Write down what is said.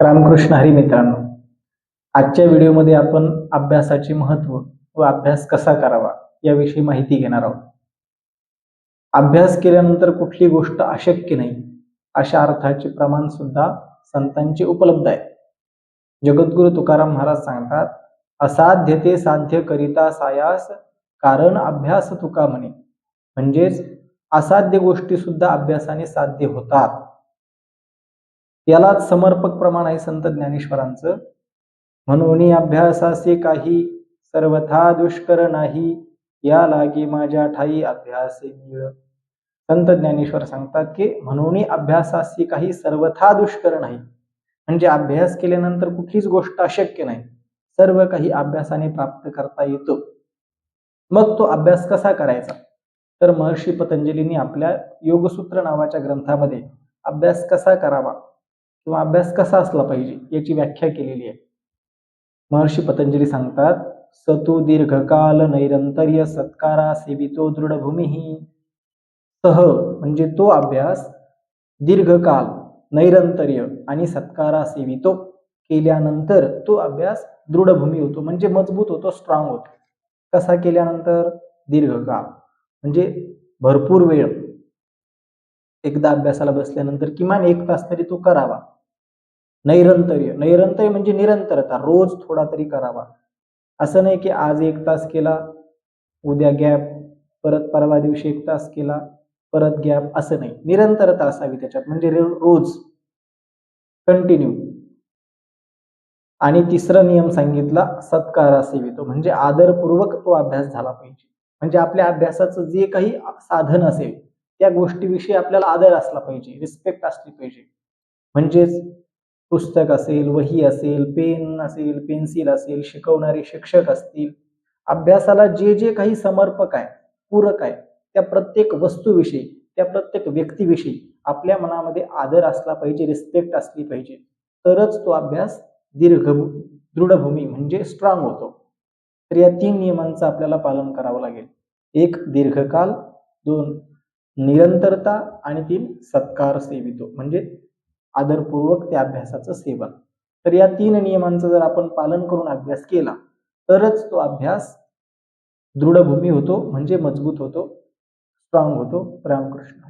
रामकृष्ण हरी मित्रांनो आजच्या व्हिडिओमध्ये आपण अभ्यासाचे महत्त्व व अभ्यास कसा करावा याविषयी माहिती घेणार आहोत. अभ्यास केल्यानंतर कुठली गोष्ट अशक्य नाही अशा अर्थाचे प्रमाण सुद्धा संतांचे उपलब्ध आहे. जगद्गुरु तुकाराम महाराज सांगतात असाध्य ते साध्य करिता सायास कारण अभ्यास तुका म्हणे. म्हणजेच असाध्य गोष्टी सुद्धा अभ्यासाने साध्य होतात. यालाच समर्पक प्रमाण आहे संत ज्ञानेश्वरांचं. म्हणून अभ्यासाचे काही सर्वथा दुष्कर नाही या लागी माझ्या ठाई अभ्यासे मिळ. संत ज्ञानेश्वर सांगतात की म्हणून अभ्यासाशी काही सर्वथा दुष्कर नाही. म्हणजे अभ्यास केल्यानंतर कुठलीच गोष्ट अशक्य नाही. सर्व काही अभ्यासाने प्राप्त करता येतो. मग तो अभ्यास कसा करायचा? तर महर्षी पतंजलींनी आपल्या योगसूत्र नावाच्या ग्रंथामध्ये अभ्यास कसा करावा? किंवा अभ्यास कसा असला पाहिजे याची व्याख्या केलेली आहे. महर्षी पतंजली सांगतात सतु दीर्घकाल नैरंतर्य सत्कारा सेवितो दृढभूमी. सह म्हणजे तो अभ्यास दीर्घकाल नैरंतर्य आणि सत्कारा सेवितो केल्यानंतर तो अभ्यास दृढभूमी होतो म्हणजे मजबूत होतो स्ट्रॉंग होतो. कसा केल्यानंतर? दीर्घकाळ म्हणजे भरपूर वेळ. एकदा अभ्यासाला बसल्यानंतर किमान एक तास तरी तो करावा. नैरंतर्य. नैरंतर्य म्हणजे निरंतरता. रोज थोडा तरी करावा. असं नाही की आज एक तास केला उद्या गॅप परत परवा दिवशी एक तास केला परत गॅप असं नाही. निरंतरता असावी त्याच्यात. म्हणजे रोज. कंटिन्यू. आणि तिसरा नियम सांगितला सत्कारा सेवितो म्हणजे आदरपूर्वक तो अभ्यास झाला पाहिजे. म्हणजे आपल्या अभ्यासाचं जे काही साधन असेल त्या गोष्टीविषयी आपल्याला आदर असला पाहिजे. रिस्पेक्ट असली पाहिजे. म्हणजेच पुस्तक असेल वही असेल पेन असेल पेन्सिल असेल शिकवणारे शिक्षक असतील अभ्यासाला जे जे काही समर्पक आहे पूरक आहे त्या प्रत्येक वस्तूविषयी त्या प्रत्येक व्यक्तीविषयी आपल्या मनामध्ये आदर असला पाहिजे रिस्पेक्ट असली पाहिजे. तरच तो अभ्यास दीर्घ दृढभूमी म्हणजे स्ट्रॉंग होतो. तर या तीन नियमांचं आपल्याला पालन करावं लागेल. एक दीर्घकाल. दोन निरंतरता. आणि तीन सत्कार सेवितो. म्हणजे आदरपूर्वक त्या अभ्यासाचं सेवन. तर या तीन नियमांचं जर आपण पालन करून अभ्यास केला तरच तो अभ्यास दृढभूमी होतो म्हणजे मजबूत होतो स्ट्रॉंग होतो. रामकृष्ण.